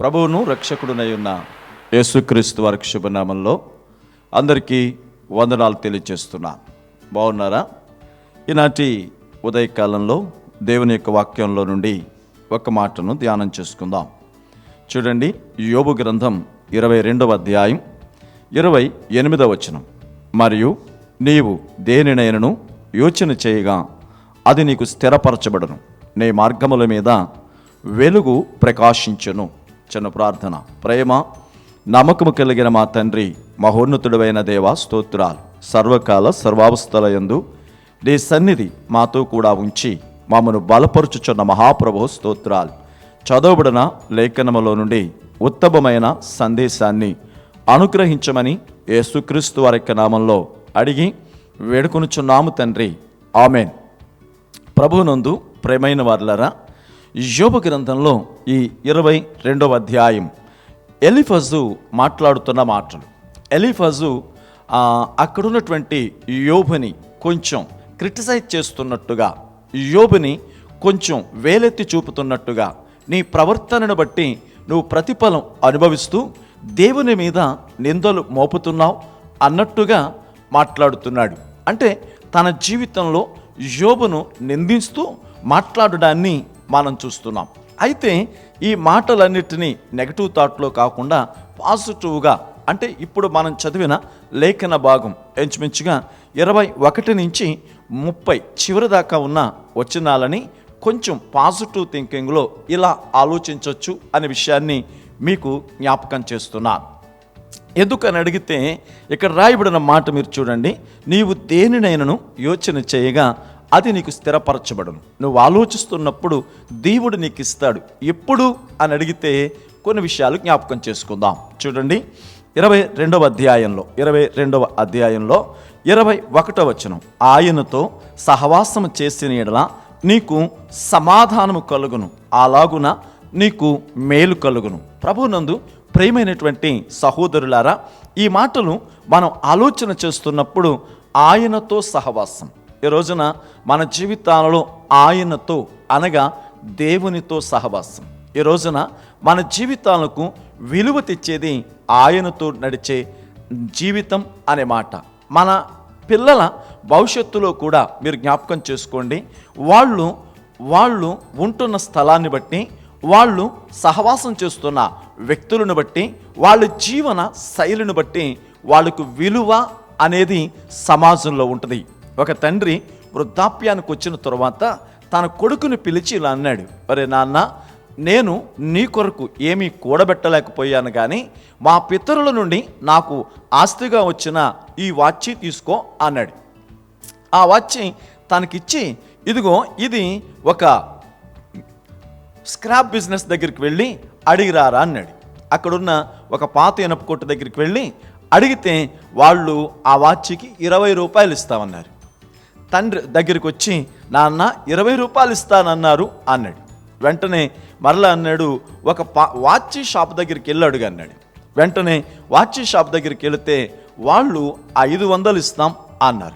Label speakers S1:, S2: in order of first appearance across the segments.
S1: ప్రభువును రక్షకుడునై ఉన్న యేసుక్రీస్తు వారి శుభనామంలో అందరికీ వందనాలు తెలియజేస్తున్నాను బాగున్నారా? ఈనాటి ఉదయకాలంలో దేవుని యొక్క వాక్యంలో నుండి ఒక మాటను ధ్యానం చేసుకుందాం. చూడండి యోబు గ్రంథం ఇరవై రెండవ అధ్యాయం ఇరవై ఎనిమిదవ వచనం. మరియు నీవు దేనినైనను యోచన చేయగా అది నీకు స్థిరపరచబడను. నీ మార్గముల మీద వెలుగు ప్రకాశించును. చిన్న ప్రార్థన. ప్రేమ నమ్మకము కలిగిన మా తండ్రి మహోన్నతుడైన దేవ స్తోత్రాలు. సర్వకాల సర్వావస్థల యందు నీ సన్నిధి మాతో కూడా ఉంచి మమ్మను బలపరుచుచున్న మహాప్రభు స్తోత్రాలు. చదవబడిన లేఖనములో నుండి ఉత్తమమైన సందేశాన్ని అనుగ్రహించమని యేసుక్రీస్తు వారి నామంలో అడిగి వేడుకొనుచున్నాము తండ్రి. ఆమెన్. ప్రభునందు ప్రేమైన వారులరా యోబు గ్రంథంలో ఈ ఇరవై రెండవ అధ్యాయం. ఎలిఫజు మాట్లాడుతున్న మాటలు. ఎలిఫజు అక్కడున్నటువంటి యోబుని కొంచెం క్రిటిసైజ్ చేస్తున్నట్టుగా యోబుని కొంచెం వేలెత్తి చూపుతున్నట్టుగా నీ ప్రవర్తనను బట్టి నువ్వు ప్రతిఫలం అనుభవిస్తూ దేవుని మీద నిందలు మోపుతున్నావు అన్నట్టుగా మాట్లాడుతున్నాడు. అంటే తన జీవితంలో యోబును నిందిస్తూ మాట్లాడడాన్ని మనం చూస్తున్నాం. అయితే ఈ మాటలన్నిటినీ నెగటివ్ థాట్లో కాకుండా పాజిటివ్గా అంటే ఇప్పుడు మనం చదివిన లేఖన భాగం ఎంచుమించుగా ఇరవై ఒకటి నుంచి ముప్పై చివరి దాకా ఉన్న వచనాలని కొంచెం పాజిటివ్ థింకింగ్లో ఇలా ఆలోచించవచ్చు అనే విషయాన్ని మీకు జ్ఞాపకం చేస్తున్నాను ఎందుకని అడిగితే ఇక్కడ రాయబడిన మాట మీరు చూడండి. నీవు దేనినైనను యోచన చేయగా అది నీకు స్థిరపరచబడును. నువ్వు ఆలోచిస్తున్నప్పుడు దేవుడు నీకు ఇస్తాడు ఎప్పుడు? అని అడిగితే కొన్ని విషయాలు జ్ఞాపకం చేసుకుందాం. చూడండి ఇరవై రెండవ అధ్యాయంలో ఇరవై రెండవ అధ్యాయంలో ఇరవై ఒకటవ వచనం. ఆయనతో సహవాసం చేసిన ఎడల నీకు సమాధానము కలుగును. అలాగున నీకు మేలు కలుగును. ప్రభునందు ప్రేమైనటువంటి సహోదరులారా ఈ మాటలు మనం ఆలోచన చేస్తున్నప్పుడు ఆయనతో సహవాసం. ఈ రోజున మన జీవితాలలో ఆయనతో అనగా దేవునితో సహవాసం. ఈ రోజున మన జీవితాలకు విలువ తెచ్చేది ఆయనతో నడిచే జీవితం అనే మాట. మన పిల్లల భవిష్యత్తులో కూడా మీరు జ్ఞాపకం చేసుకోండి. వాళ్ళు వాళ్ళు ఉంటున్న స్థలాన్ని బట్టి వాళ్ళు సహవాసం చేస్తున్న వ్యక్తులను బట్టి వాళ్ళ జీవన శైలిని బట్టి వాళ్ళకు విలువ అనేది సమాజంలో ఉంటుంది. ఒక తండ్రి వృద్ధాప్యానికి వచ్చిన తర్వాత తన కొడుకుని పిలిచి ఇలా అన్నాడు అరే నాన్న నేను నీ కొరకు ఏమీ కూడబెట్టలేకపోయాను కానీ మా పితరుల నుండి నాకు ఆస్తిగా వచ్చిన ఈ వాచి తీసుకో అన్నాడు. ఆ వాచి తనకిచ్చి ఇదిగో ఇది ఒక స్క్రాప్ బిజినెస్ దగ్గరికి వెళ్ళి అడిగిరారా అన్నాడు. అక్కడున్న ఒక పాత ఇనప కొట్టు దగ్గరికి వెళ్ళి అడిగితే వాళ్ళు ఆ వాచ్కి ఇరవై రూపాయలు ఇస్తామన్నారు. తండ్రి దగ్గరికి వచ్చి నాన్న ఇరవై రూపాయలు ఇస్తానన్నారు అన్నాడు. వెంటనే మరలా అన్నాడు ఒక పా వాచ్ షాప్ దగ్గరికి వెళ్ళాడు అన్నాడు. వెంటనే వాచ్ షాప్ దగ్గరికి వెళితే వాళ్ళు ఐదు వందలు ఇస్తాం అన్నారు.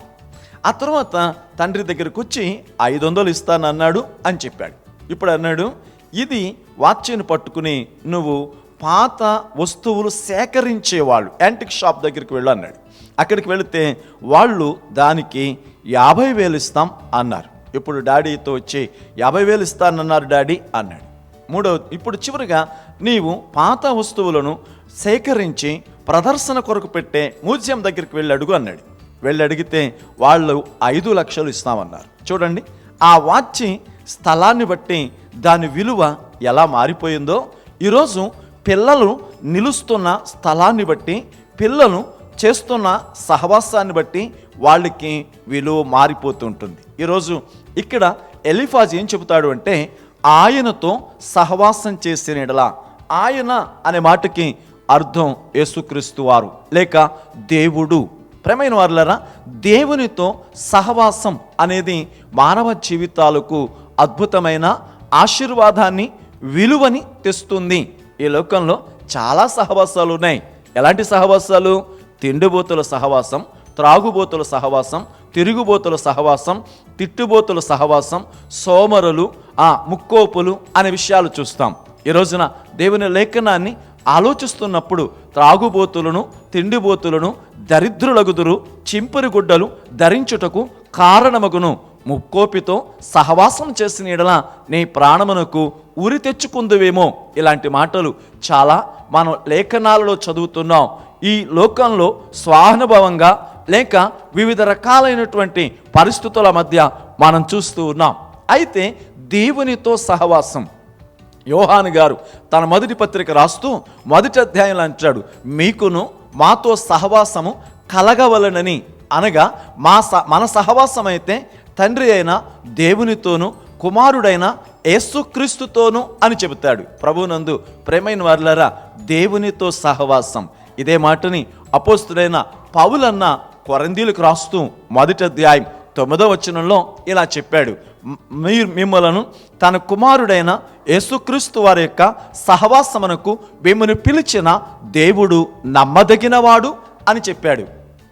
S1: ఆ తర్వాత తండ్రి దగ్గరికి వచ్చి ఐదు వందలు ఇస్తానన్నాడు అని చెప్పాడు. ఇప్పుడు అన్నాడు ఇది వాచ్ని పట్టుకుని నువ్వు పాత వస్తువులు సేకరించేవాళ్ళు యాంటిక్ షాప్ దగ్గరికి వెళ్ళు అన్నాడు. అక్కడికి వెళితే వాళ్ళు దానికి యాభై వేలు ఇస్తాం అన్నారు. ఇప్పుడు డాడీతో వచ్చి యాభై వేలు ఇస్తానన్నారు డాడీ అన్నాడు. మూడో ఇప్పుడు చివరిగా నీవు పాత వస్తువులను సేకరించి ప్రదర్శన కొరకు పెట్టే మ్యూజియం దగ్గరికి వెళ్ళి అడుగు అన్నాడు. వెళ్ళి అడిగితే వాళ్ళు ఐదు లక్షలు ఇస్తామన్నారు. చూడండి ఆ వాచి స్థలాన్ని బట్టి దాని విలువ ఎలా మారిపోయిందో. ఈరోజు పిల్లలు నిలుస్తున్న స్థలాన్ని బట్టి పిల్లలు చేస్తున్న సహవాసాన్ని బట్టి వాళ్ళకి విలువ మారిపోతుంటుంది. ఈరోజు ఇక్కడ ఎలిఫాజ్ ఏం చెబుతాడు అంటే ఆయనతో సహవాసం చేసిన ఎడలా ఆయన అనే మాటకి అర్థం యేసుక్రీస్తు వారు లేక దేవుడు. ప్రేమైన వారులరా దేవునితో సహవాసం అనేది మానవ జీవితాలకు అద్భుతమైన ఆశీర్వాదాన్ని విలువని తెస్తుంది. ఈ లోకంలో చాలా సహవాసాలు ఉన్నాయి. ఎలాంటి సహవాసాలు? తిండిబోతుల సహవాసం త్రాగుబోతుల సహవాసం తిరుగుబోతుల సహవాసం తిట్టుబోతుల సహవాసం సోమరులు ఆ ముక్కోపులు అనే విషయాలు చూస్తాం. ఈ రోజున దేవుని లేఖనాన్ని ఆలోచిస్తున్నప్పుడు త్రాగుబోతులను తిండిబోతులను దరిద్రులగుదురు చింపురి గుడ్డలు ధరించుటకు కారణమగును. ముక్కోపితో సహవాసం చేసిన ఎడల నీ ప్రాణమునకు ఉరి తెచ్చుకుందువేమో. ఇలాంటి మాటలు చాలా మనం లేఖనాలలో చదువుతున్నాం. ఈ లోకంలో స్వానుభవంగా లేక వివిధ రకాలైనటువంటి పరిస్థితుల మధ్య మనం చూస్తూ ఉన్నాం. అయితే దేవునితో సహవాసం. యోహాను గారు తన మొదటి పత్రిక రాస్తూ మొదటి అధ్యాయంలో అంటాడు మీకును మాతో సహవాసము కలగవలనని. అనగా మా స మన సహవాసం అయితే తండ్రి అయిన దేవునితోనూ కుమారుడైన యేసుక్రీస్తుతోనూ అని చెబుతాడు. ప్రభునందు ప్రేమైన వారులరా దేవునితో సహవాసం. ఇదే మాటని అపోస్తుడైన పౌలన్న కొరందీలకు రాస్తూ మొదటి అధ్యాయం తొమ్మిదో వచనంలో ఇలా చెప్పాడు. మీరు మిమ్మలను తన కుమారుడైన యేసుక్రీస్తు వారి యొక్క సహవాసమునకు మిమ్మల్ని పిలిచిన దేవుడు నమ్మదగినవాడు అని చెప్పాడు.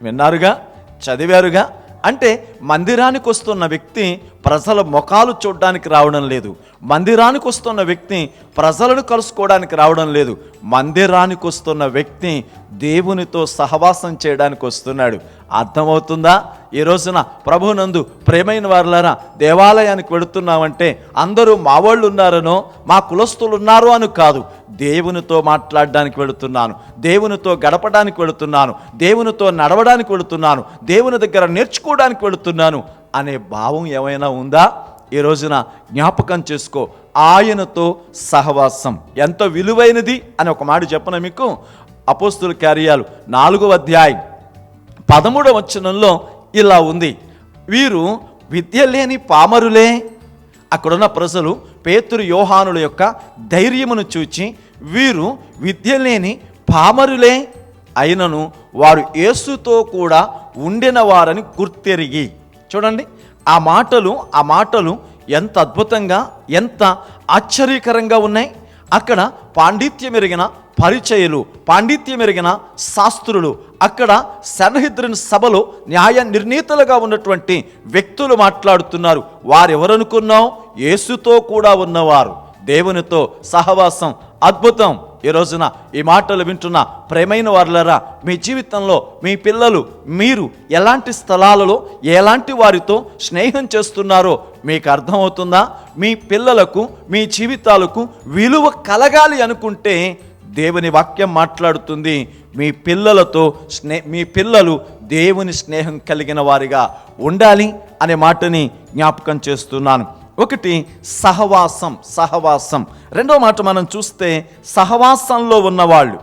S1: విన్నారుగా? చదివారుగా? అంటే మందిరానికి వస్తున్న వ్యక్తి ప్రజల ముఖాలు చూడడానికి రావడం లేదు. మందిరానికి వస్తున్న వ్యక్తి ప్రజలను కలుసుకోవడానికి రావడం లేదు. మందిరానికి వస్తున్న వ్యక్తి దేవునితో సహవాసం చేయడానికి వస్తున్నాడు. అర్థమవుతుందా? ఈ రోజున ప్రభునందు ప్రేమైన వారులారా దేవాలయానికి వెళుతున్నామంటే అందరూ మా వాళ్ళు ఉన్నారనో మా కులస్తులు ఉన్నారు అని కాదు. దేవునితో మాట్లాడడానికి వెళుతున్నాను దేవునితో గడపడానికి వెళుతున్నాను దేవునితో నడవడానికి వెళుతున్నాను దేవుని దగ్గర నేర్చుకోవడానికి వెళుతున్నాను అనే భావం ఏమైనా ఉందా? ఈ రోజున జ్ఞాపకం చేసుకో ఆయనతో సహవాసం. ఎంత విలువైనది అని ఒక మాట చెప్పన మీకు? అపోస్తుల కార్యాలు నాలుగో అధ్యాయం. పదమూడవ వచనంలో ఇలా ఉంది. వీరు విద్య లేని పామరులే. అక్కడున్న ప్రజలు పేతురు యోహానుల యొక్క ధైర్యమును చూచి వీరు విద్య లేని పామరులే. అయినను వారు యేసుతో కూడా ఉండిన వారని గుర్తెరిగి. చూడండి ఆ మాటలు ఆ మాటలు ఎంత అద్భుతంగా ఎంత ఆశ్చర్యకరంగా ఉన్నాయి. అక్కడ పాండిత్యం ఎరిగిన పరిచయులు పాండిత్యం ఎరిగిన శాస్త్రులు అక్కడ సన్హద్రిన్ సభలో న్యాయ నిర్ణీతలుగా ఉన్నటువంటి వ్యక్తులు మాట్లాడుతున్నారు. వారెవరనుకున్నాం యేసుతో కూడా ఉన్నవారు. దేవునితో సహవాసం. అద్భుతం. ఈ రోజున ఈ మాటలు వింటున్న ప్రేమైన వారులరా మీ జీవితంలో మీ పిల్లలు మీరు ఎలాంటి స్థలాలలో ఎలాంటి వారితో స్నేహం చేస్తున్నారో మీకు అర్థమవుతుందా? మీ పిల్లలకు మీ జీవితాలకు విలువ కలగాలి అనుకుంటే దేవుని వాక్యం మాట్లాడుతుంది. మీ పిల్లలతో స్నే మీ పిల్లలు దేవుని స్నేహం కలిగిన వారిగా ఉండాలి అనే మాటని జ్ఞాపకం చేస్తున్నాను. ఒకటి సహవాసం సహవాసం. రెండో మాట మనం చూస్తే సహవాసంలో ఉన్నవాళ్ళు.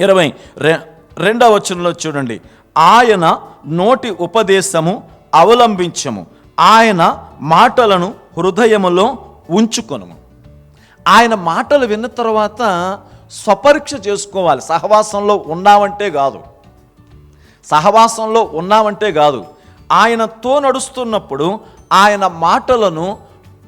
S1: ఇరవై రె రెండవ వచనంలో చూడండి. ఆయన నోటి ఉపదేశము అవలంబించము. ఆయన మాటలను హృదయములో ఉంచుకొనుము. ఆయన మాటలు విన్న తర్వాత స్వపరీక్ష చేసుకోవాలి. సహవాసంలో ఉన్నామంటే కాదు. సహవాసంలో ఉన్నామంటే కాదు. ఆయనతో నడుస్తున్నప్పుడు ఆయన మాటలను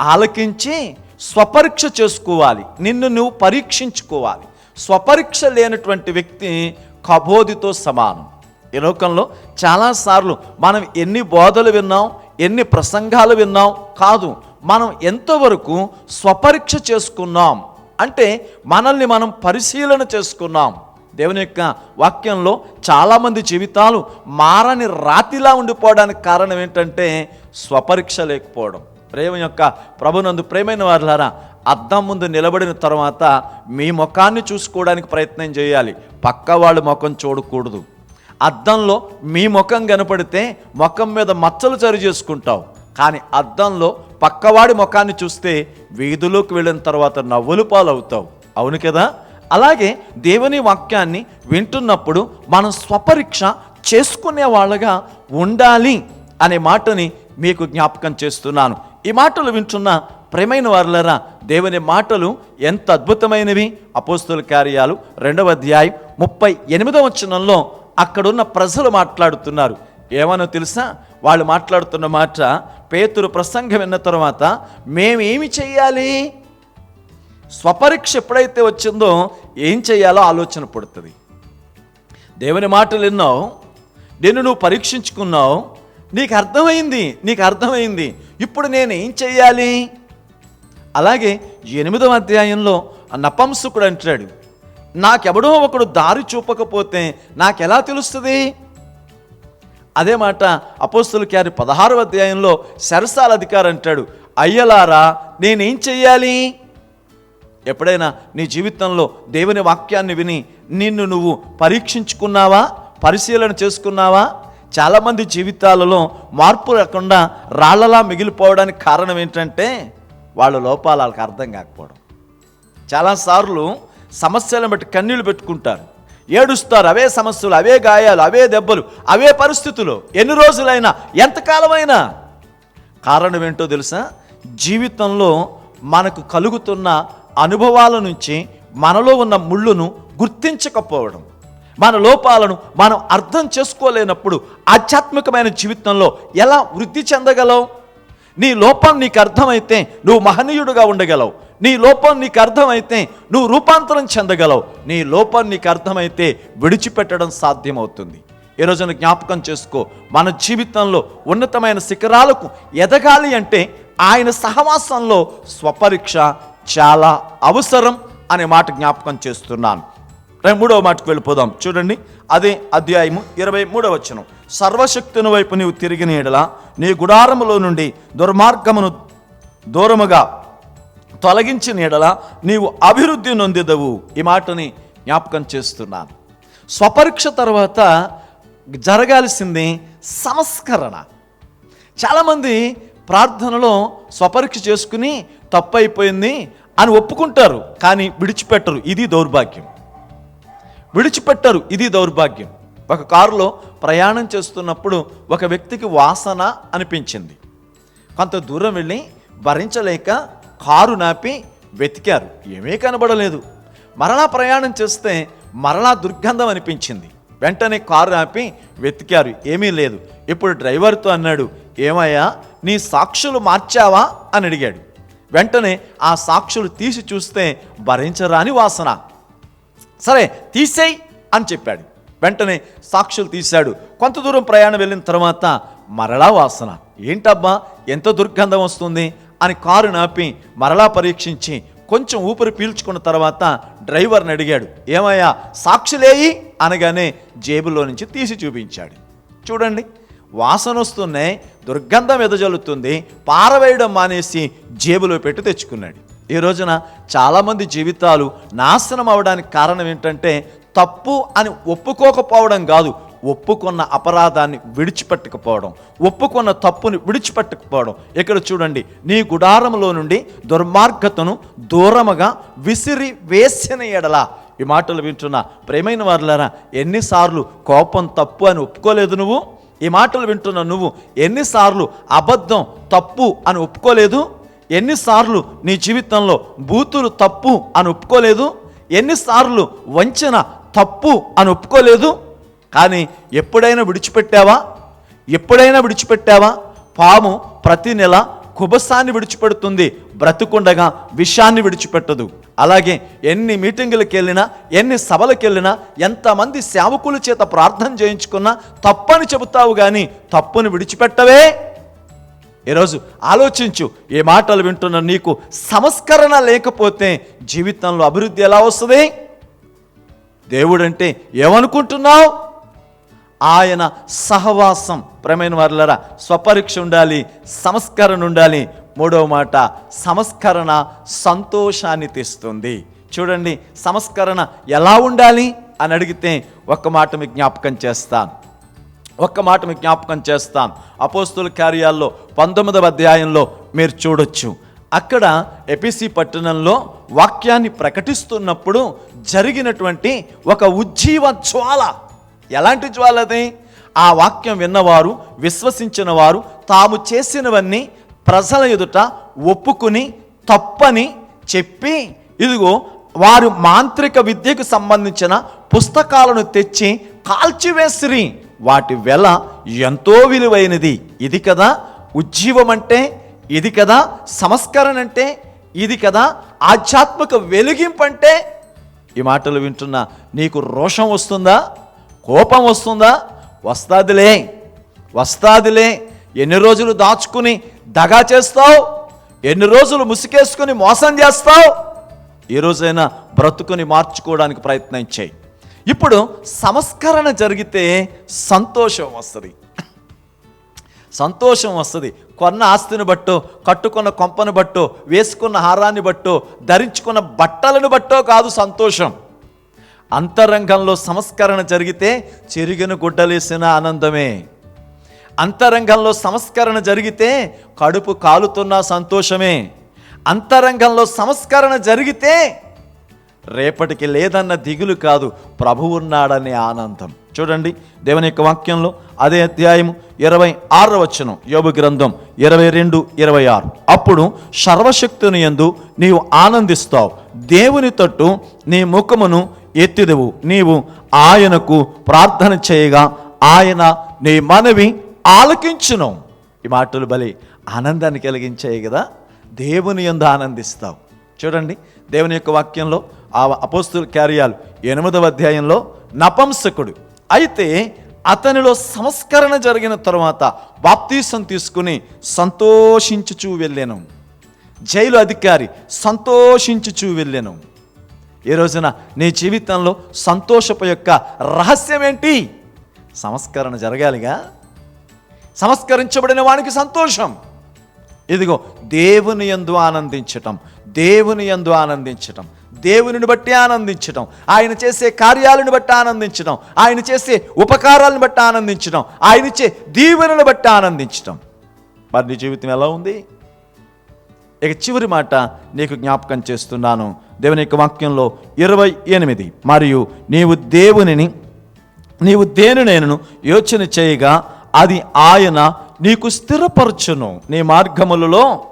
S1: ఆలకించి స్వపరీక్ష చేసుకోవాలి. నిన్ను నువ్వు పరీక్షించుకోవాలి. స్వపరీక్ష లేనటువంటి వ్యక్తి కబోధితో సమానం. ఈ లోకంలో చాలాసార్లు మనం ఎన్ని బోధలు విన్నాం ఎన్ని ప్రసంగాలు విన్నాం కాదు. మనం ఎంతవరకు స్వపరీక్ష చేసుకున్నాం అంటే మనల్ని మనం పరిశీలన చేసుకున్నాం. దేవుని యొక్క వాక్యంలో చాలామంది జీవితాలు మారని రాతిలా ఉండిపోవడానికి కారణం ఏంటంటే స్వపరీక్ష లేకపోవడం. ప్రేమ యొక్క ప్రభునందు ప్రేమైన వారులారా అద్దం ముందు నిలబడిన తర్వాత మీ ముఖాన్ని చూసుకోవడానికి ప్రయత్నం చేయాలి. పక్క వాళ్ళ ముఖం చూడకూడదు. అద్దంలో మీ ముఖం కనపడితే ముఖం మీద మచ్చలు సరి చేసుకుంటావు. కానీ అద్దంలో పక్కవాడి ముఖాన్ని చూస్తే వీధులోకి వెళ్ళిన తర్వాత నవ్వులు పాలవుతావు. అవును కదా? అలాగే దేవుని వాక్యాన్ని వింటున్నప్పుడు మనం స్వపరీక్ష చేసుకునే వాళ్ళగా ఉండాలి అనే మాటని మీకు జ్ఞాపకం చేస్తున్నాను. ఈ మాటలు వింటున్న ప్రేమైన వారులరా దేవుని మాటలు ఎంత అద్భుతమైనవి! అపోస్తుల కార్యాలు రెండవ అధ్యాయం ముప్పై ఎనిమిదవ వచనంలో అక్కడున్న ప్రజలు మాట్లాడుతున్నారు. ఏమనో తెలుసా? వాళ్ళు మాట్లాడుతున్న మాట పేతురు ప్రసంగం విన్న తర్వాత మేమేమి చెయ్యాలి? స్వపరీక్ష ఎప్పుడైతే వచ్చిందో ఏం చేయాలో ఆలోచన పడుతుంది. దేవుని మాటలు విన్నావు నేను నువ్వు పరీక్షించుకున్నావు నీకు అర్థమైంది నీకు అర్థమైంది ఇప్పుడు నేను ఏం చెయ్యాలి? అలాగే ఎనిమిదవ అధ్యాయంలో నపంసుకుడు అంటాడు నాకెవడో ఒకడు దారి చూపకపోతే నాకెలా తెలుస్తుంది? అదే మాట అపోస్తుల క్యారి పదహారవ అధ్యాయంలో సరసాల అధికారి అంటాడు అయ్యలారా నేనేం చెయ్యాలి? ఎప్పుడైనా నీ జీవితంలో దేవుని వాక్యాన్ని విని నిన్ను నువ్వు పరీక్షించుకున్నావా? పరిశీలన చేసుకున్నావా? చాలామంది జీవితాలలో మార్పు లేకుండా రాళ్ళలా మిగిలిపోవడానికి కారణం ఏంటంటే వాళ్ళ లోపాలు వాళ్ళకి అర్థం కాకపోవడం. చాలాసార్లు సమస్యలను బట్టి కన్నీళ్ళు పెట్టుకుంటారు. ఏడుస్తారు. అవే సమస్యలు అవే గాయాలు అవే దెబ్బలు అవే పరిస్థితులు. ఎన్ని రోజులైనా ఎంతకాలమైనా కారణం ఏంటో తెలుసా? జీవితంలో మనకు కలుగుతున్న అనుభవాల నుంచి మనలో ఉన్న ముళ్ళును గుర్తించకపోవడం మన లోపాలను మనం అర్థం చేసుకోలేనప్పుడు ఆధ్యాత్మికమైన జీవితంలో ఎలా వృద్ధి చెందగలవు? నీ లోపం నీకు అర్థమైతే నువ్వు మహనీయుడుగా ఉండగలవు. నీ లోపం నీకు అర్థమైతే నువ్వు రూపాంతరం చెందగలవు. నీ లోపం నీకు అర్థమైతే విడిచిపెట్టడం సాధ్యమవుతుంది. ఈ రోజున జ్ఞాపకం చేసుకో. మన జీవితంలో ఉన్నతమైన శిఖరాలకు ఎదగాలి అంటే ఆయన సహవాసంలో స్వపరీక్ష చాలా అవసరం అనే మాట జ్ఞాపకం చేస్తున్నాను. మూడవ మాటకు వెళ్ళిపోదాం. చూడండి అదే అధ్యాయము ఇరవై మూడవ వచనం. సర్వశక్తుని వైపు నీవు తిరిగిన ఎడల నీ గుడారములో నుండి దుర్మార్గమును దూరముగా తొలగించిన ఎడల నీవు అభివృద్ధి నొందిదవు. ఈ మాటని జ్ఞాపకం చేస్తున్నాను. స్వపరీక్ష తర్వాత జరగాల్సింది సంస్కరణ. చాలామంది ప్రార్థనలో స్వపరీక్ష చేసుకుని తప్పు అయిపోయింది అని ఒప్పుకుంటారు కానీ విడిచిపెట్టరు. ఇది దౌర్భాగ్యం. విడిచిపెట్టరు. ఇది దౌర్భాగ్యం. ఒక కారులో ప్రయాణం చేస్తున్నప్పుడు ఒక వ్యక్తికి వాసన అనిపించింది. కొంత దూరం వెళ్ళి భరించలేక కారు నాపి వెతికారు. ఏమీ కనబడలేదు. మరలా ప్రయాణం చేస్తే మరలా దుర్గంధం అనిపించింది. వెంటనే కారు ఆపి వెతికారు. ఏమీ లేదు. ఇప్పుడు డ్రైవర్తో అన్నాడు ఏమయ్యా నీ సాక్షులు మార్చావా? అని అడిగాడు. వెంటనే ఆ సాక్షులు తీసి చూస్తే భరించరాని వాసన. సరే తీసేయి అని చెప్పాడు. వెంటనే సాక్షులు తీశాడు. కొంత దూరం ప్రయాణం వెళ్ళిన తర్వాత మరలా వాసన. ఏంటబ్బా ఎంత దుర్గంధం వస్తుంది? అని కారు నాపి మరలా పరీక్షించి కొంచెం ఊపిరి పీల్చుకున్న తర్వాత డ్రైవర్ని అడిగాడు ఏమయ్యా సాక్షులేయి అనగానే జేబులో నుంచి తీసి చూపించాడు. చూడండి వాసన వస్తున్నాయి దుర్గంధం ఎదజల్లుతుంది పారవేయడం మానేసి జేబులో పెట్టి తెచ్చుకున్నాడు. ఈ రోజున చాలామంది జీవితాలు నాశనం అవడానికి కారణం ఏంటంటే తప్పు అని ఒప్పుకోకపోవడం కాదు ఒప్పుకున్న అపరాధాన్ని విడిచిపెట్టకపోవడం ఒప్పుకున్న తప్పుని విడిచిపెట్టకపోవడం. ఇక్కడ చూడండి నీ గుడారంలో నుండి దుర్మార్గతను దూరముగా విసిరి వేసిన ఎడల. ఈ మాటలు వింటున్నా ప్రేమైన వారులారా ఎన్నిసార్లు కోపం తప్పు అని ఒప్పుకోలేదు నువ్వు? ఈ మాటలు వింటున్న నువ్వు ఎన్నిసార్లు అబద్ధం తప్పు అని ఒప్పుకోలేదు? ఎన్నిసార్లు నీ జీవితంలో బూతులు తప్పు అని ఒప్పుకోలేదు? ఎన్నిసార్లు వంచన తప్పు అని ఒప్పుకోలేదు? కానీ ఎప్పుడైనా విడిచిపెట్టావా? ఎప్పుడైనా విడిచిపెట్టావా? పాము ప్రతి నెల కుబసాన్ని విడిచిపెడుతుంది. బ్రతుకుండగా విషాన్ని విడిచిపెట్టదు. అలాగే ఎన్ని మీటింగులకు వెళ్ళినా ఎన్ని సభలకు వెళ్ళినా ఎంతమంది సేవకుల చేత ప్రార్థన చేయించుకున్నా తప్పని చెబుతావు కానీ తప్పును విడిచిపెట్టవే. ఈరోజు ఆలోచించు. ఏ మాటలు వింటున్న నీకు సంస్కరణ లేకపోతే జీవితంలో అభివృద్ధి ఎలా వస్తుంది? దేవుడంటే ఏమనుకుంటున్నావు? ఆయన సహవాసం. ప్రమేణ వారులరా స్వపరీక్ష ఉండాలి సంస్కరణ ఉండాలి. మూడవ మాట సంస్కరణ సంతోషాన్ని తెస్తుంది. చూడండి సంస్కరణ ఎలా ఉండాలి అని అడిగితే ఒక్క మాట మీకు జ్ఞాపకం చేస్తాను. ఒక్క మాట మీకు జ్ఞాపకం చేస్తాను. అపోస్తుల కార్యాల్లో పంతొమ్మిదవ అధ్యాయంలో మీరు చూడొచ్చు. అక్కడ ఎపిసి పట్టణంలో వాక్యాన్ని ప్రకటిస్తున్నప్పుడు జరిగినటువంటి ఒక ఉజ్జీవ జ్వాల ఎలాంటి జ్వాలది? ఆ వాక్యం విన్నవారు విశ్వసించిన వారు తాము చేసినవన్నీ ప్రజల ఎదుట ఒప్పుకుని తప్పని చెప్పి ఇదిగో వారు మాంత్రిక విద్యకు సంబంధించిన పుస్తకాలను తెచ్చి కాల్చివేసిరి. వాటి వెల ఎంతో విలువైనది. ఇది కదా ఉజ్జీవం అంటే ఇది కదా సంస్కరణ అంటే ఇది కదా ఆధ్యాత్మిక వెలిగింపు అంటే ఈ మాటలు వింటున్నా నీకు రోషం వస్తుందా? కోపం వస్తుందా? వస్తాదిలే. వస్తాదిలే. ఎన్ని రోజులు దాచుకుని దగా చేస్తావు? ఎన్ని రోజులు ముసుకేసుకుని మోసం చేస్తావు? ఈ రోజైనా బ్రతుకుని మార్చుకోవడానికి ప్రయత్నం చేయి. ఇప్పుడు సంస్కరణ జరిగితే సంతోషం వస్తుంది. సంతోషం వస్తుంది. కొన్న ఆస్తిని బట్టో కట్టుకున్న కొంపను బట్టో వేసుకున్న హారాన్ని బట్టో ధరించుకున్న బట్టలను బట్టో కాదు సంతోషం. అంతరంగంలో సంస్కరణ జరిగితే చెరిగిన గుడ్డలేసిన ఆనందమే. అంతరంగంలో సంస్కరణ జరిగితే కడుపు కాలుతున్న సంతోషమే. అంతరంగంలో సంస్కరణ జరిగితే రేపటికి లేదన్న దిగులు కాదు ప్రభు ఉన్నాడనే ఆనందం. చూడండి దేవుని యొక్క వాక్యంలో అదే అధ్యాయము ఇరవై ఆరు వచనం యోగ గ్రంథం ఇరవై రెండు ఇరవై ఆరు. అప్పుడు సర్వశక్తుని ఎందు నీవు ఆనందిస్తావు దేవుని తట్టు నీ ముఖమును ఎత్తిదవు. నీవు ఆయనకు ప్రార్థన చేయగా ఆయన నీ మనవి ఆలకించును. ఈ మాటలు బలి ఆనందాన్ని కలిగించాయి కదా. దేవుని ఎందు ఆనందిస్తావు. చూడండి దేవుని యొక్క వాక్యంలో ఆ అపోస్తుల కార్యాలు ఎనిమిదవ అధ్యాయంలో నపంసకుడు. అయితే అతనిలో సంస్కరణ జరిగిన తరువాత బాప్తీసం తీసుకుని సంతోషించుచూ వెళ్ళాను. జైలు అధికారి సంతోషించుచూ వెళ్ళాను. ఈ రోజున నీ జీవితంలో సంతోషపు యొక్క రహస్యం ఏంటి సంస్కరణ జరగాలిగా? సంస్కరించబడిన వానికి సంతోషం. ఇదిగో దేవుని ఎందు ఆనందించటం దేవుని ఎందు ఆనందించటం దేవునిని బట్టి ఆనందించటం ఆయన చేసే కార్యాలను బట్టి ఆనందించటం ఆయన చేసే ఉపకారాలను బట్టి ఆనందించటం ఆయన ఇచ్చే దీవెనను బట్టి ఆనందించటం. మరి నీ జీవితం ఎలా ఉంది? ఇక చివరి మాట నీకు జ్ఞాపకం చేస్తున్నాను. దేవుని యొక్క వాక్యంలో ఇరవై ఎనిమిది. మరియు నీవు దేవునిని నీవు దేనినైనను యోచన చేయగా అది ఆయన నీకు స్థిరపరచును. నీ మార్గములలో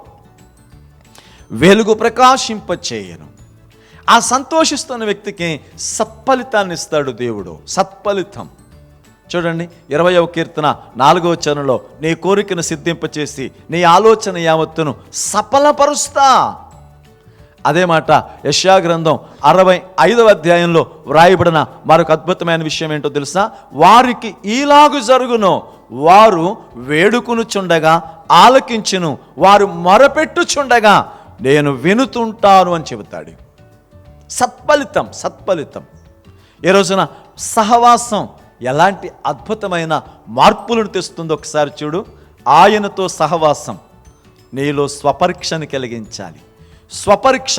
S1: వెలుగు ప్రకాశింపచేయను. ఆ సంతోషిస్తున్న వ్యక్తికి సత్ఫలితాన్ని ఇస్తాడు దేవుడు. సత్ఫలితం. చూడండి ఇరవయవ కీర్తన నాలుగవ చరణలో నీ కోరికను సిద్ధింపచేసి నీ ఆలోచన యావత్తును సఫలపరుస్తా. అదే మాట యశ్యా గ్రంథం అరవై ఐదవ అధ్యాయంలో వ్రాయబడిన మరొక అద్భుతమైన విషయం ఏంటో తెలుసా? వారికి ఈలాగు జరుగును. వారు వేడుకునుచుండగా ఆలకించును. వారు మొరపెట్టుచుండగా నేను వినుతుంటాను అని చెబుతాడు. సత్ఫలితం సత్ఫలితం. ఈ రోజున సహవాసం ఎలాంటి అద్భుతమైన మార్పులను తెస్తుందో ఒకసారి చూడు. ఆయనతో సహవాసం నీలో స్వపరీక్షను కలిగించాలి. స్వపరీక్ష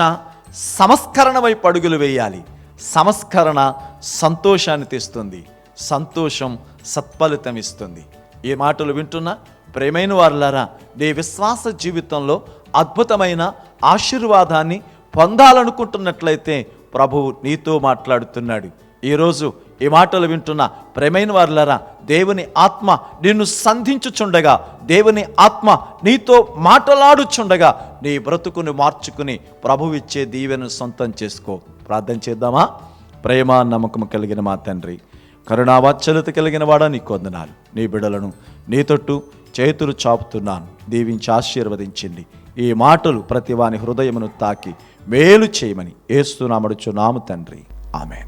S1: సంస్కరణ వైపు అడుగులు వేయాలి. సంస్కరణ సంతోషాన్ని తెస్తుంది. సంతోషం సత్ఫలితం ఇస్తుంది. ఈ మాటలు వింటున్నా ప్రేమైన వారులారా నీ విశ్వాస జీవితంలో అద్భుతమైన ఆశీర్వాదాన్ని పొందాలనుకుంటున్నట్లయితే ప్రభువు నీతో మాట్లాడుతున్నాడు. ఈరోజు ఈ మాటలు వింటున్న ప్రేమైన వారులరా దేవుని ఆత్మ నిన్ను సంధించుచుండగా దేవుని ఆత్మ నీతో మాటలాడుచుండగా నీ బ్రతుకుని మార్చుకుని ప్రభువిచ్చే దీవెను సొంతం చేసుకో. ప్రార్థన చేద్దామా? ప్రేమ నమ్మకం కలిగిన మా తండ్రి కరుణావాత్సల్యత కలిగిన వాడా నీ కొందనాలు నీ బిడలను నీ తొట్టు చేతులు చాపుతున్నాను. దీవించి ఆశీర్వదించింది ఈ మాటలు ప్రతి వాని హృదయమును తాకి మేలు చేయమని ఏస్తున్నామడుచు నాము తండ్రి. ఆమె